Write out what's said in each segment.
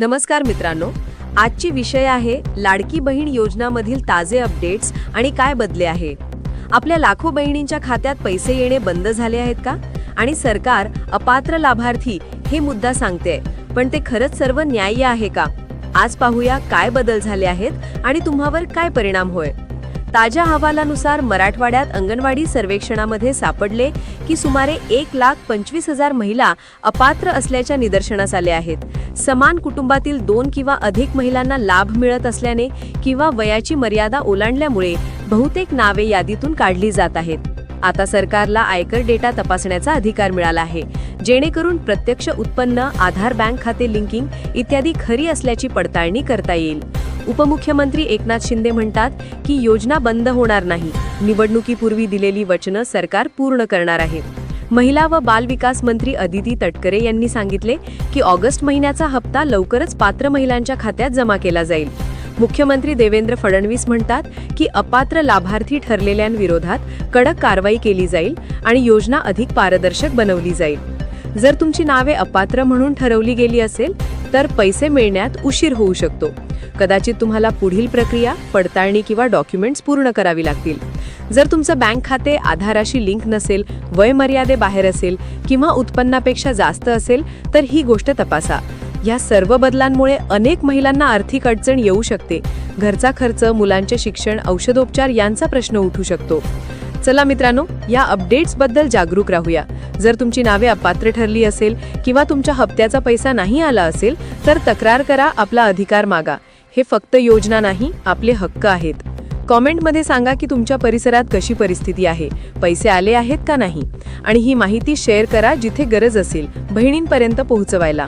नमस्कार मित्रांनो आजची विषय आहे लाडकी बहीण योजनामधील ताजे अपडेट्स आणि काय बदले आहे. आपल्या लाखो बहिणींच्या खात्यात पैसे येणे बंद झाले आहेत का? आणि सरकार अपात्र लाभार्थी हे मुद्दा सांगते पण ते खरंच सर्व न्याय्य आहे का? आज पाहूया काय बदल झाले आहेत आणि तुम्हावर काय परिणाम होय. ताज्या अहवालानुसार मराठवाड्यात अंगणवाडी सर्वेक्षणामध्ये सापडले की सुमारे एक लाख पंचवीस हजार महिला अपात्र असल्याच्या निदर्शनास आले आहेत. समान कुटुंबातील दोन किंवा अधिक महिलांना लाभ मिळत असल्याने किंवा वयाची मर्यादा ओलांडल्यामुळे बहुतेक नावे यादीतून काढली जात आहेत. आता सरकारला आयकर डेटा तपासण्याचा अधिकार मिळाला आहे. जेणेकरून प्रत्यक्ष उत्पन्न आधार बँक खाते लिंकिंग इत्यादी खरी असल्याची पडताळणी करता येईल. उपमुख्यमंत्री एकनाथ शिंदे म्हणतात की योजना बंद होणार नाही. निवडणुकीपूर्वी दिलेली वचनं सरकार पूर्ण करणार आहे. महिला व बाल विकास मंत्री अदिती तटकरे यांनी सांगितले की ऑगस्ट महिन्याचा हप्ता लवकरच पात्र महिलांच्या खात्यात जमा केला जाईल. मुख्यमंत्री देवेंद्र फडणवीस म्हणतात की अपात्र लाभार्थी ठरलेल्यांविरोधात कडक कारवाई केली जाईल आणि योजना अधिक पारदर्शक बनवली जाईल. जर तुमची नावे अपात्र म्हणून ठरवली गेली असेल तर पैसे मिळण्यात उशीर होऊ शकतो. कदाचित तुम्हाला पुढील प्रक्रिया पडताळणी किंवा डॉक्युमेंट्स पूर्ण करावी लागतील. जर तुमचं बँक खाते आधाराशी लिंक नसेल वयमर्यादेबाहेर असेल किंवा उत्पन्नापेक्षा जास्त असेल तर ही गोष्ट तपासा. या सर्व बदलांमुळे अनेक महिलांना आर्थिक अडचण येऊ शकते. घरचा खर्च मुलांचे शिक्षण औषधोपचार यांचा प्रश्न उठू शकतो. चला मित्रांनो या अपडेट्सबद्दल जागरूक राहूया. जर तुमची नावे अपात्र ठरली असेल किंवा तुमच्या हप्त्याचा पैसा नाही आला असेल तर तक्रार करा आपला अधिकार मागा. हे फक्त योजना नाही आपले हक्क आहेत. कॉमेंटमध्ये सांगा की तुमच्या परिसरात कशी परिस्थिती आहे पैसे आले आहेत का नाही? आणि ही माहिती शेअर करा जिथे गरज असेल बहिणींपर्यंत पोहोचवायला.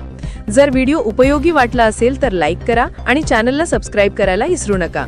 जर व्हिडिओ उपयोगी वाटला असेल तर लाईक करा आणि चॅनलला सबस्क्राईब करायला विसरू नका.